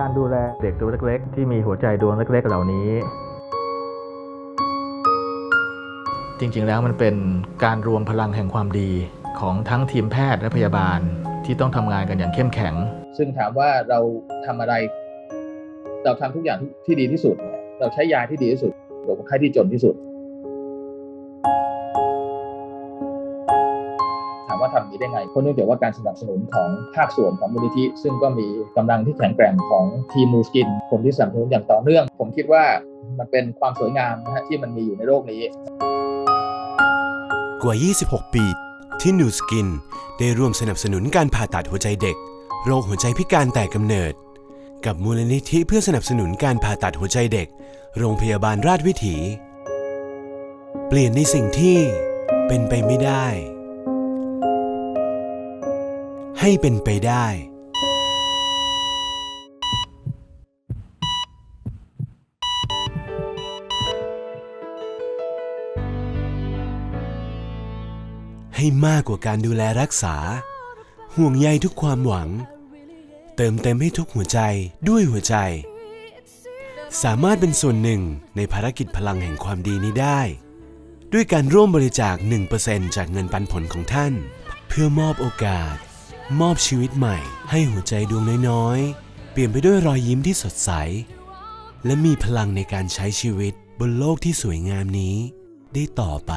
การดูแลเด็กตัวเล็ก ๆ ที่มีหัวใจดวงเล็ก ๆ เหล่านี้ จริงๆแล้วมันเป็นการรวมพลังแห่งความดีของทั้งทีมแพทย์และพยาบาลที่ต้องทำงานกันอย่างเข้มแข็ง ซึ่งถามว่าเราทำอะไร เราทำทุกอย่างที่ดีที่สุด เราใช้ยาที่ดีที่สุดกับคนไข้ที่จนที่สุด ทำนี้ได้ไง เพราะเนื่องจากว่าการสนับสนุนของภาคส่วนของมูลนิธิ ซึ่งก็มีกำลังที่แข็งแกร่งของทีมมูสกิน คนที่สนับสนุนอย่างต่อเนื่อง ผมคิดว่ามันเป็นความสวยงามนะฮะที่มันมีอยู่ในโลกนี้ กว่า 26 ปีที่นูสกินได้ร่วมสนับสนุนการผ่าตัดหัวใจเด็ก โรคหัวใจพิการแต่กำเนิด กับมูลนิธิเพื่อสนับสนุนการผ่าตัดหัวใจเด็ก โรงพยาบาลราชวิถี เปลี่ยนในสิ่งที่เป็นไปไม่ได้ ให้เป็นไปได้ ให้มากกว่าการดูแลรักษา ห่วงใยทุกความหวัง เติมเต็มให้ทุกหัวใจด้วยหัวใจ สามารถเป็นส่วนหนึ่งในภารกิจพลังแห่งความดีนี้ได้ด้วยการร่วมบริจาค 1%จากเงินปันผลของท่าน เพื่อมอบโอกาส มอบชีวิตใหม่ให้หัวใจดวงน้อยๆ เปลี่ยนไปด้วยรอยยิ้มที่สดใส และมีพลังในการใช้ชีวิตบนโลกที่สวยงามนี้ ได้ต่อไป